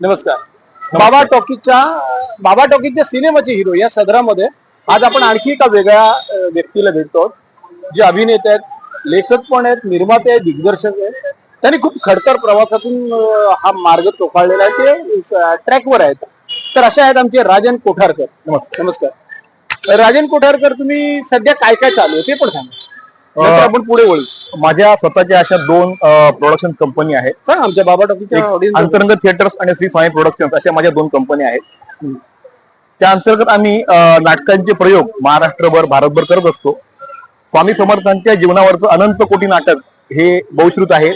नमस्कार. बाबा टॉकीजच्या बाबा टॉकीजच्या सिनेमाचे हिरो या सदरामध्ये आज आपण आणखी एका वेगळ्या व्यक्तीला भेटतो. आहोत. जे अभिनेते आहेत लेखक पण आहेत निर्माते आहेत दिग्दर्शक आहेत. त्यांनी खूप खडतर प्रवासातून हा मार्ग चोखाळलेला आहे. ते ट्रॅकवर आहेत. तर असे आहेत आमचे राजन कोठारकर. नमस्कार. नमस्कार. राजन कोठारकर तुम्ही सध्या काय काय चालू आहे ते पण सांगा. नंतर आपण पुढे वळू. माझ्या स्वतःच्या अशा दोन प्रोडक्शन कंपनी आहेत. आमच्या बाबा audience- अंतर्गत थिएटर्स आणि श्री स्वामी प्रोडक्शन अशा माझ्या दोन कंपनी आहेत. त्या अंतर्गत आम्ही नाटकांचे प्रयोग महाराष्ट्रभर भारतभर करत असतो. स्वामी समर्थांच्या जीवनावरचं अनंत कोटी नाटक हे बहुश्रुत आहे.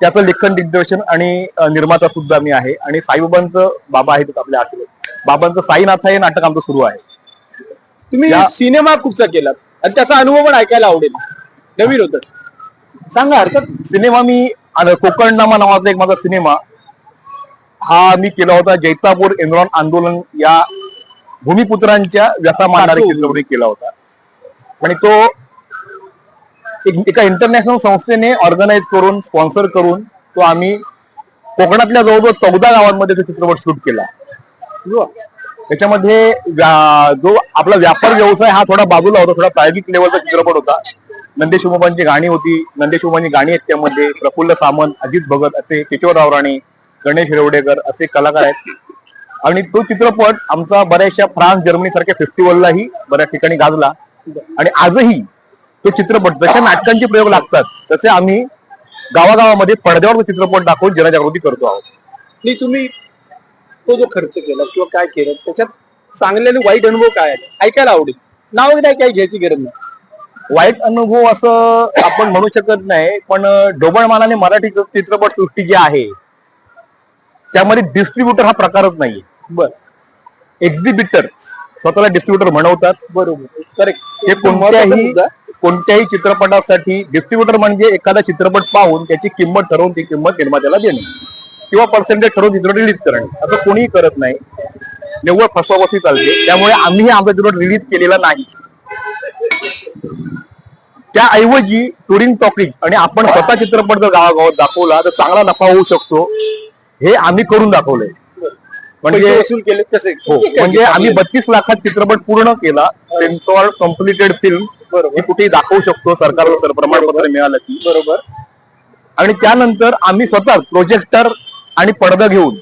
त्याचं लेखन दिग्दर्शन आणि निर्माता सुद्धा मी आहे. आणि साईबाबांचं बाबा आहेत आपल्या आठवले बाबांचं साईनाथ हे नाटक आमचं सुरू आहे. तुम्ही सिनेमा कुठचा केलात. आणि त्याचा अनुभव पण ऐकायला आवडेल. नवीन होत. सांगा हरकत सिनेमा मी आणि कोकणनामा नावाचा एक माझा सिनेमा हा मी केला होता. जैतापूर एन्रॉन आंदोलन या भूमिपुत्रांच्या व्यथा मांडणाऱ्या. चित्रपटी केला होता. आणि तो एक- एका इंटरनॅशनल संस्थेने ऑर्गनाईज करून स्पॉन्सर करून तो आम्ही कोकणातल्या जवळजवळ चौदा गावांमध्ये तो चित्रपट शूट केला. त्याच्यामध्ये व्या- जो आपला व्यापार व्यवसाय हा थोडा बाजूला होता थोडा प्रायोगिक लेवलचा चित्रपट होता. नंदेश उमाबांची गाणी होती. नंदेश उमांची गाणी आहेत त्यामध्ये प्रफुल्ल सामंत अजित भगत असे किशोरराव राणे गणेश रेवडेकर असे कलाकार आहेत. आणि तो चित्रपट आमचा बऱ्याचशा फ्रान्स जर्मनी सारख्या फेस्टिवललाही बऱ्याच ठिकाणी गाजला. आणि आजही तो चित्रपट जसे नाटकांचे प्रयोग लागतात तसे आम्ही गावागावामध्ये पडद्यावर तो चित्रपट दाखवून जनजागृती करतो आहोत. तुम्ही तो जो खर्च केला किंवा काय केलं त्याच्यात चांगले आणि वाईट अनुभव काय आहेत? ऐकायला आवडेल. नाव वगैरे काही घ्यायची गरज नाही. वाईट अनुभव असं आपण म्हणू शकत नाही पण ढोबळमानाने मराठी चित्रपट सृष्टी जी आहे त्यामध्ये डिस्ट्रीब्युटर हा प्रकारच नाहीये. बर. एक्झिबिटर स्वतःला डिस्ट्रीब्युटर म्हणवतात. बरोबर. करेक्ट ते कोणत्याही कोणत्याही चित्रपटासाठी डिस्ट्रीब्युटर म्हणजे एखादा चित्रपट पाहून त्याची किंमत ठरवून ती किंमत निर्मात्याला देणे. किंवा पर्सेंटेज ठरवून चित्रपट रिलीज करणे असं कोणीही करत नाही. निव्वळ फसवाफसवी चालते त्यामुळे आम्ही आमचा चित्रपट रिलीज केलेला नाही. त्याऐवजी टुरिंग टॉकीज आणि आपण स्वतः चित्रपट जर गावागावात दाखवला तर चांगला नफा होऊ शकतो. हे आम्ही करून दाखवलंय. म्हणजे म्हणजे वसूल केले कसे हो म्हणजे आम्ही बत्तीस लाखात चित्रपट पूर्ण केला. सेन्सॉर कम्प्लिटेड फिल्म बरोबर. हे कुठेही दाखवू शकतो. सरकारला सर प्रमाणपत्र मिळालं की. बरोबर. आणि त्यानंतर आम्ही स्वतः प्रोजेक्टर आणि पडदा घेऊन.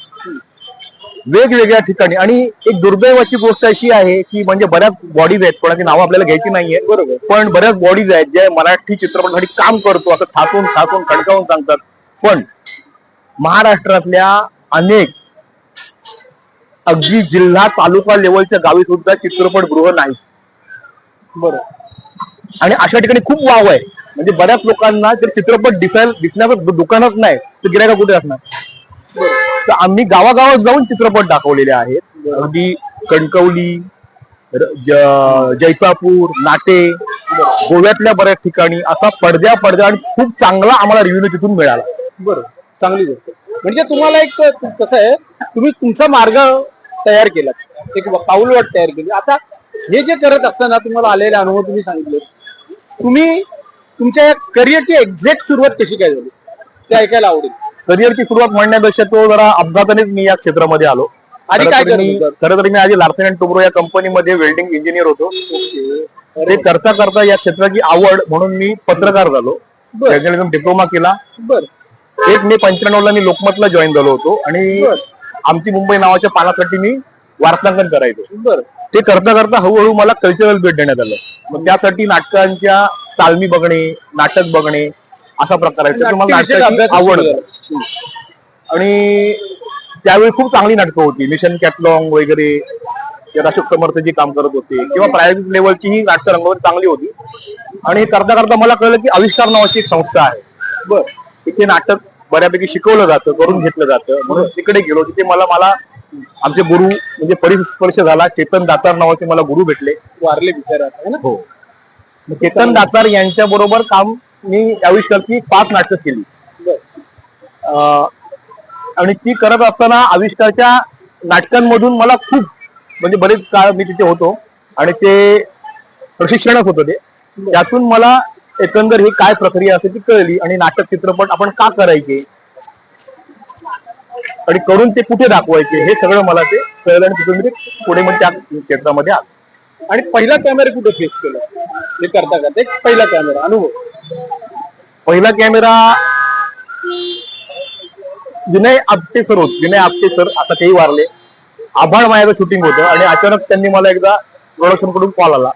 वेगवेगळ्या ठिकाणी. आणि एक दुर्दैवाची गोष्ट अशी आहे की म्हणजे बऱ्याच बॉडीज आहेत कोणाची नावं आपल्याला घ्यायची नाहीये. बरोबर. पण बऱ्याच बॉडीज आहेत जे मराठी चित्रपटासाठी काम करतो असं ठासून ठासून खडकावून सांगतात. पण महाराष्ट्रातल्या अनेक अगदी जिल्हा तालुका लेवलच्या गावी सुद्धा चित्रपटगृह नाही बरोबर. आणि अशा ठिकाणी खूप वाव आहे. म्हणजे बऱ्याच लोकांना जर चित्रपट दिसायला दिसण्याचं दुकानच नाही तर गिरायका कुठे असणार? तर आम्ही गावागावात जाऊन चित्रपट दाखवलेले आहेत. अगदी कणकवली जैतापूर नाटे गोव्यातल्या बऱ्याच ठिकाणी असा पडद्या पडद्या आणि खूप चांगला आम्हाला रिव्ह्यू तिथून मिळाला. बरोबर चांगली गोष्ट. म्हणजे तुम्हाला एक कसं आहे तुम्ही तुमचा मार्ग तयार केला एक पाऊलवाट तयार केली. आता हे जे करत असताना तुम्हाला आलेले अनुभव तुम्ही सांगितले. तुम्ही तुमच्या करिअरची एक्झॅक्ट सुरुवात कशी काय झाली? ते ऐकायला आवडेल. करिअरची सुरुवात म्हणण्यापेक्षा तो जरा अपघातानेच मी या क्षेत्रामध्ये आलो. आधी काय खरं तर मी- करत? होता? खरं तर मी आधी लार्सन अँड टुब्रो या कंपनीमध्ये वेल्डिंग इंजिनियर होतो. ते करता करता या क्षेत्राची आवड म्हणून मी पत्रकार झालो. जर्नलिझम डिप्लोमा केला. बर. एक मे पंच्याण्णवला मी लोकमतला जॉईन झालो होतो आणि. आमची मुंबई नावाच्या पानासाठी मी वार्तांकन करायचो. बर. ते करता करता हळूहळू मला कल्चरल भेट देण्यात आलं. मग त्यासाठी नाटकांच्या तालमी बघणे नाटक बघणे असा प्रकार आहे. मला आवड. आणि त्यावेळी खूप चांगली नाटकं होती. मिशन कॅटलॉंग वगैरे अशोक समर्थ जी काम करत होते किंवा प्रायोगिक लेवलची ही नाटक रंगवत चांगली होती. आणि हे करता करता मला कळलं की आविष्कार नावाची एक संस्था आहे. बर तिथे नाटक बऱ्यापैकी शिकवलं जातं करून घेतलं जातं. म्हणून तिकडे गेलो तिथे मला मला आमचे गुरु म्हणजे परिस्पर्श झाला. चेतन दातार नावाचे मला गुरु भेटले. वारले विचारात है हो. चेतन दातार यांच्या बरोबर काम मी आविष्कारची पाच नाटकं केली. आणि ती करत असताना आविष्कारच्या नाटकांमधून मला खूप म्हणजे बरेच काळ मी तिथे होतो आणि ते प्रशिक्षणच होतं ते. त्यातून मला एकंदर ही काय प्रक्रिया असते ती कळली आणि नाटक चित्रपट आपण का करायचे आणि करून ते कुठे दाखवायचे हे सगळं मला ते कळलं आणि तिथून मी पुढे मग त्या क्षेत्रामध्ये आलो. आणि पहिला कॅमेरा कुठे फेस केला? हे करता करता एक पहिला कॅमेरा अनुभव. पहिला कॅमेरा विनय आपटे सर होत. विनय आपटे सर आता तेही वारले. आभाळ मायाचं शूटिंग होतं आणि अचानक त्यांनी मला एकदा प्रोडक्शनकडून कॉल आला.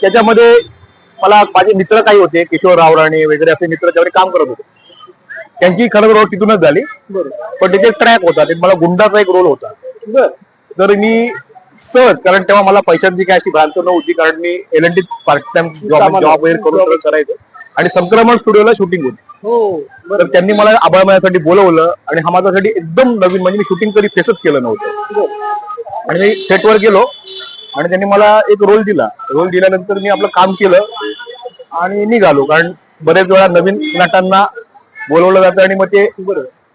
त्याच्यामध्ये मला माझे मित्र काही होते किशोर रावराणे वगैरे असे मित्र त्यावर काम करत होते. त्यांची खरंच रोल तिथूनच झाली. पण त्याचे ट्रॅक होता. ते मला गुंडाचा एक रोल होता. तर मी सहज कारण तेव्हा मला पैशांची काय अशी भ्रांत नव्हती कारण मी L N T part time job वगैरे करून करायचं. आणि संक्रमण स्टुडिओला शूटिंग होती. हो तर त्यांनी मला आबाळमयासाठी बोलवलं आणि हा माझ्यासाठी एकदम नवीन म्हणजे मी शूटिंग कधी फेसच केलं नव्हतं. आणि मी सेटवर गेलो आणि त्यांनी मला एक रोल दिला. रोल दिल्यानंतर मी आपलं काम केलं आणि निघालो. कारण बरेच वेळा नवीन नटांना बोलवलं जातं आणि मग ते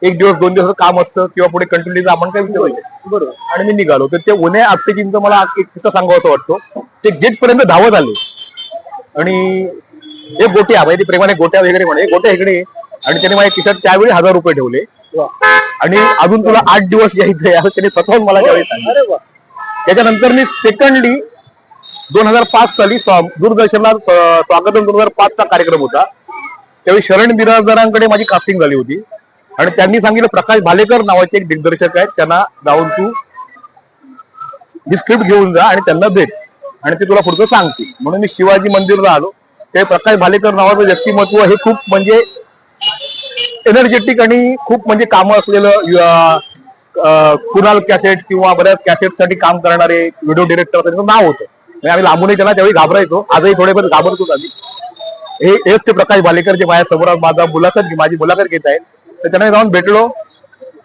एक दिवस दोन दिवस काम असतं किंवा पुढे कंटिन्यू आपण काय विचार बरोबर. आणि मी निघालो. तर ते उन्हे आपटेकींचं मला एक किस्सा सांगावा असं वाटतो. ते गेट पर्यंत धावत आले. आणि हे गोट्या म्हणजे ते प्रेमाने गोट्या वगैरे म्हणे. गोट्या इकडे आणि त्याने माझ्या खिशात त्यावेळी हजार रुपये ठेवले. आणि अजून तुला आठ दिवस असं त्याने स्वतःहून मला त्यावेळी सांगितलं. त्याच्यानंतर मी सेकंडली दोन हजार पाच साली दूरदर्शनला स्वागतम दोन हजार पाचचा कार्यक्रम होता. त्यावेळी शरण बिराजदारांकडे माझी कास्टिंग झाली होती. आणि त्यांनी सांगितलं प्रकाश भालेकर नावाचे एक दिग्दर्शक आहेत. त्यांना जाऊन तू ही स्क्रिप्ट घेऊन जा आणि त्यांना भेट. आणि ते तुला पुढचं सांगतील. म्हणून मी शिवाजी मंदिरला आलो. ते प्रकाश भालेकर नावाचं व्यक्तिमत्व हे खूप म्हणजे एनर्जेटिक आणि खूप म्हणजे कामं असलेलं कुणाल कॅसेट किंवा बऱ्याच कॅसेटसाठी काम करणारे व्हिडिओ डिरेक्टर त्यांचं नाव होतं. म्हणजे आम्ही लांबूनही त्यांना त्यावेळी घाबरायचो. आजही थोडेफार घाबरतोच आम्ही. हे हेच ते प्रकाश भालेकर जे माझ्यासमोर माझा मुलाखत माझी मुलाखत घेत आहेत. तर त्यांना जाऊन भेटलो.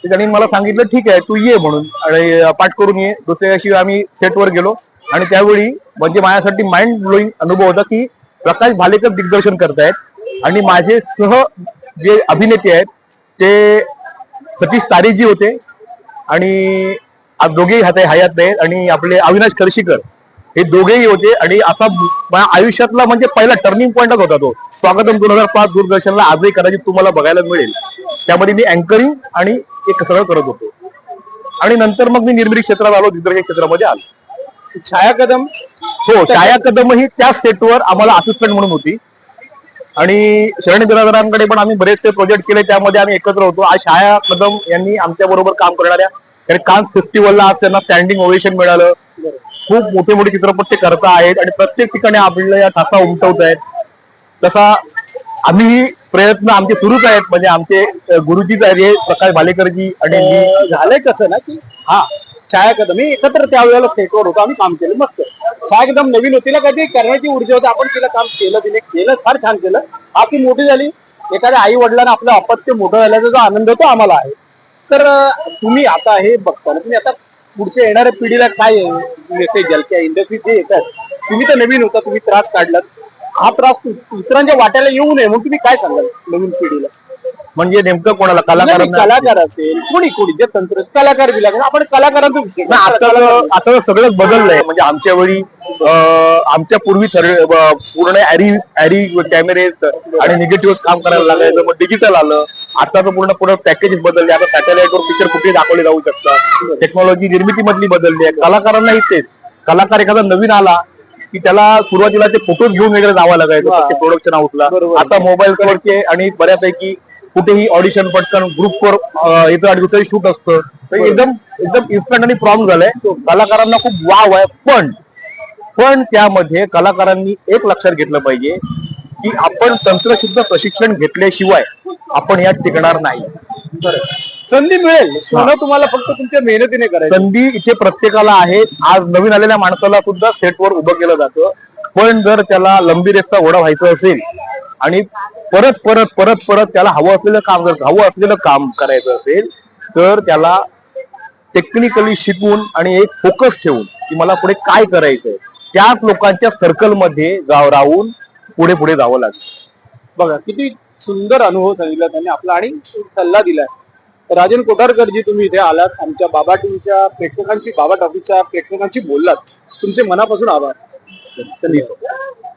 त्यांनी मला सांगितलं ठीक आहे तू ये म्हणून. आणि पाठ करून ये. दुसऱ्या दिवशी आम्ही सेटवर गेलो. आणि त्यावेळी म्हणजे माझ्यासाठी माइंड ब्लोईंग अनुभव होता की प्रकाश भालेकर दिग्दर्शन करतायत. आणि माझे सह जे अभिनेते आहेत ते सतीश तारेजी होते. आणि दोघेही हात हयात नाहीत आणि आपले अविनाश खर्शीकर हे दोघेही होते. आणि असा माझ्या आयुष्यातला म्हणजे पहिला टर्निंग पॉईंटच होता तो. स्वागतम दोन हजार पाच दूरदर्शनला आजही कदाचित तुम्हाला बघायला मिळेल. त्यामध्ये मी अँकरिंग आणि एक सगळं करत होतो. आणि नंतर मग मी निर्मिती क्षेत्रात आलो दिग्दर्शन क्षेत्रामध्ये आलो. छाया कदम हो छाया कदम ही त्याच सेटवर आम्हाला असिस्टंट म्हणून होती. आणि शरण बिरादरांकडे पण आम्ही बरेचसे प्रोजेक्ट केले त्यामध्ये आम्ही एकत्र होतो. आज छाया कदम यांनी आमच्या बरोबर काम करणाऱ्या कारण कान्स फेस्टिवलला आज त्यांना स्टँडिंग ओवेशन मिळालं. खूप मोठे मोठे चित्रपट ते करता आहेत आणि प्रत्येक ठिकाणी आपल्या या ठसा उमटवत आहेत. तसा आम्ही प्रयत्न आमचे सुरूच आहेत. म्हणजे आमचे गुरुजीच आहेत हे प्रकाश भालेकरजी आणि झालंय कसं ना की? हा. छाया कदम मी एकत्र त्यावेळेला सेटवर होतो. आम्ही काम केलं मस्त. छाया कदम नवीन होती ना कधी करण्याची ऊर्जा होती. आपण तिला काम केलं तिने केलं फार छान केलं. आपली मोठी झाली. एखाद्या आई वडिलांना आपलं अपत्य मोठं झाल्याचा जो आनंद होतो आम्हाला आहे. तर तुम्ही आता हे बघता ना, तुम्ही आता पुढच्या येणाऱ्या पिढीला काय मेसेज द्याल? किंवा इंडस्ट्री जे येतात तुम्ही तर नवीन होता तुम्ही त्रास काढलात. हा त्रास इतरांच्या वाट्याला येऊ नये म्हणून तुम्ही काय सांगाल नवीन पिढीला? म्हणजे नेमकं कोणाला? नाही, कलाकारांना कलाकार असेल कोणी कोणी जे तंत्र कलाकार दिला आपण कलाकारांचा आता सगळंच बदललंय. म्हणजे आमच्या वेळी आमच्या पूर्वी पूर्ण ऍरी ऍरी कॅमेरे आणि निगेटिव्ह काम करायला लागायचं मग डिजिटल आलं. आता तर पूर्ण पूर्ण पॅकेजेस बदलले. आता सॅटेलाइट वर पिक्चर कुठे दाखवले जाऊ शकतात? टेक्नॉलॉजी निर्मिती मधली बदलली आहे. कलाकारांनाही तेच कलाकार एखादा नवीन आला की त्याला सुरुवातीला ते फोटोज घेऊन वगैरे जावं लागायचं. प्रोडक्शन हाऊसला बरोबर. आता मोबाईल वरचे आणि बऱ्यापैकी कुठेही ऑडिशन पटकन ग्रुपवर येतं आणि दुसरी शूट असतं. तर एकदम एकदम इन्स्टंट आणि प्रॉम्प्ट झालंय. कलाकारांना खूप वाव आहे. पण पण त्यामध्ये कलाकारांनी एक लक्षात घेतलं पाहिजे की आपण तंत्रशुद्ध प्रशिक्षण घेतल्याशिवाय आपण यात टिकणार नाही. संधी मिळेल. सोनं तुम्हाला फक्त तुमच्या मेहनतीने करायचं. संधी इथे प्रत्येकाला आहे. आज नवीन आलेल्या माणसाला सुद्धा सेटवर उभं केलं जातं. पण जर त्याला लंबी रेस्ता घोडा व्हायचं असेल आणि परत परत परत परत त्याला हवं असलेलं काम जर हवं असलेलं काम करायचं असेल तर त्याला टेक्निकली शिकून आणि एक फोकस ठेवून की मला पुढे काय करायचंय त्याच लोकांच्या सर्कलमध्ये जाव राहून पुढे पुढे जावं लागेल. बघा किती सुंदर अनुभव सांगितला त्यांनी आपला आणि सल्ला दिलाय. राजन कोठारकरजी तुम्ही इथे आलात. आमच्या बाबा टीमच्या प्रेक्षकांशी बाबा टॉकीच्या प्रेक्षकांशी बोललात. तुमचे मनापासून आभार. धन्यवाद.